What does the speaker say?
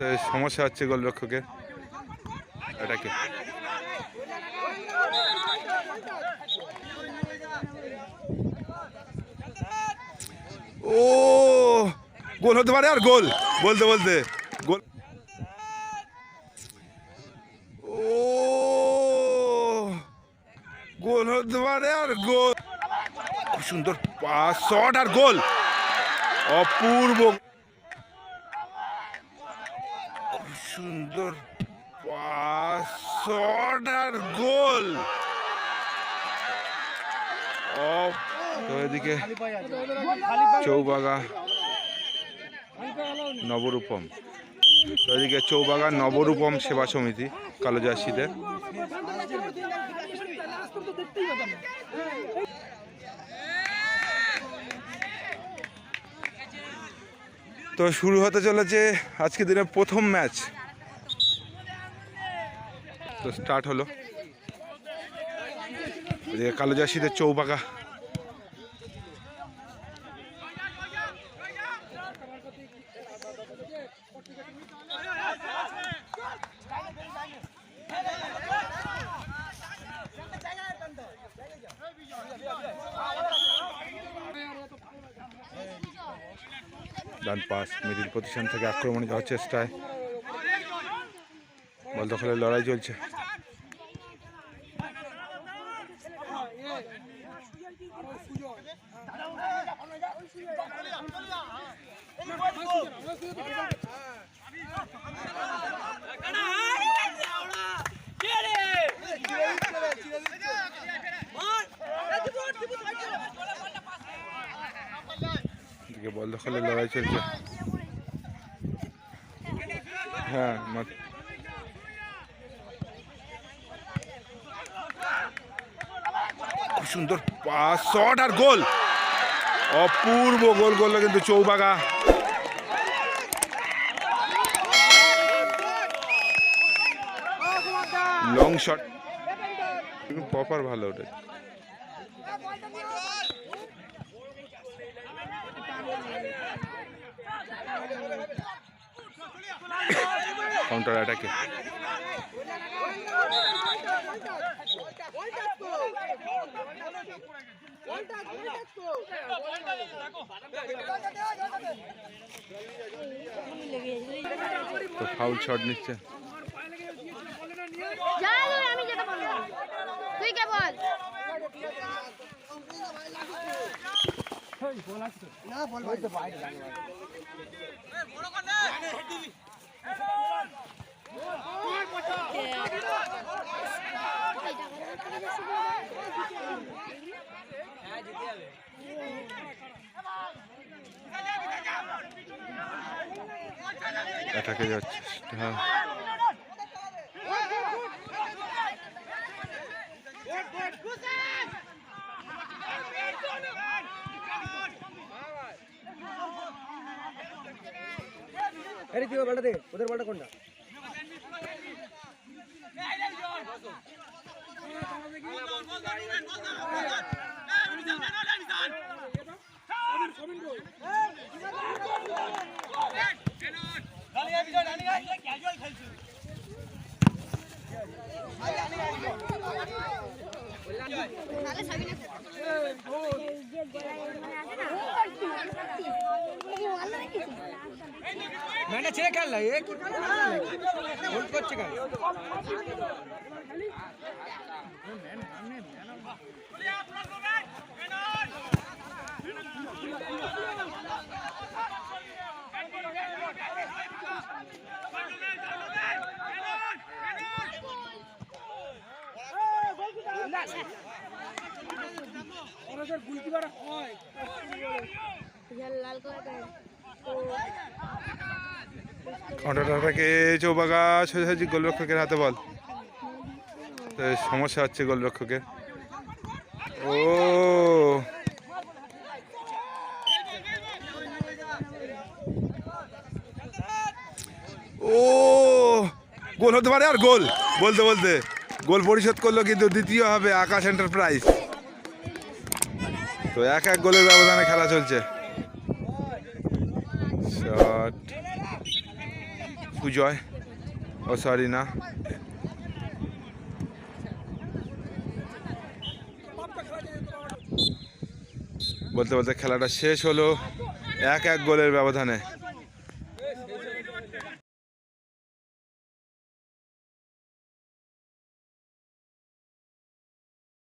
সমস্যা হচ্ছে গোলরক্ষকের এটাকে। ও, গোল হতে পারে আর গোল। বলতে বলতে। গোল। ও, গোল হতে পারে আর গোল। খুব সুন্দর শট আর গোল। অপূর্ব খুব সুন্দর শট গোল। এদিকে চৌবাগা নবরূপম। তো এদিকে চৌবাগা নবরূপম সেবা সমিতি কালোজার্সিতে তো শুরু হতে চলেছে আজকে দিনের প্রথম ম্যাচ। তো স্টার্ট হলো। কালো জার্সিদের চৌবাগা ডান পাস। মিডিল পজিশন থেকে আক্রমণ যাওয়ার চেষ্টায় বল দখলের লড়াই চলছে। এদিকে বল দখলের লড়াই চলছে। হ্যাঁ সুন্দর শট আর গোল। অপূর্ব গোল করল কিন্তু চৌবাগা। লং শট প্রপার ভালো ওটা। কাউন্টার অ্যাটাকে তো ফাউল শট নিচ্ছে। আমি পারব তুই কে বল? অ্যাটাকে যাচ্ছে হ্যাঁ Good আরে তুই বলটা দে ওদের বলটা কোনটা? ম্যানটা ছেড়ে খেল না এ কি হোল্ড করছে কেন কালার কাউন্টার অ্যাটাকে চৌবাগা গোলরক্ষকের হাতে বল। সমস্যা হচ্ছে গোলরক্ষকের ও! ও! গোল হতে পারে আর গোল। বলতে বলতে। গোল পরিশোধ করল কিন্তু দ্বিতীয় হবে আকাশ এন্টারপ্রাইজ তো এক এক গোলের ব্যবধানে খেলা চলছে। শট সুজয় ও সরি না। বলতে বলতে খেলাটা শেষ হলো এক এক গোলের ব্যবধানে।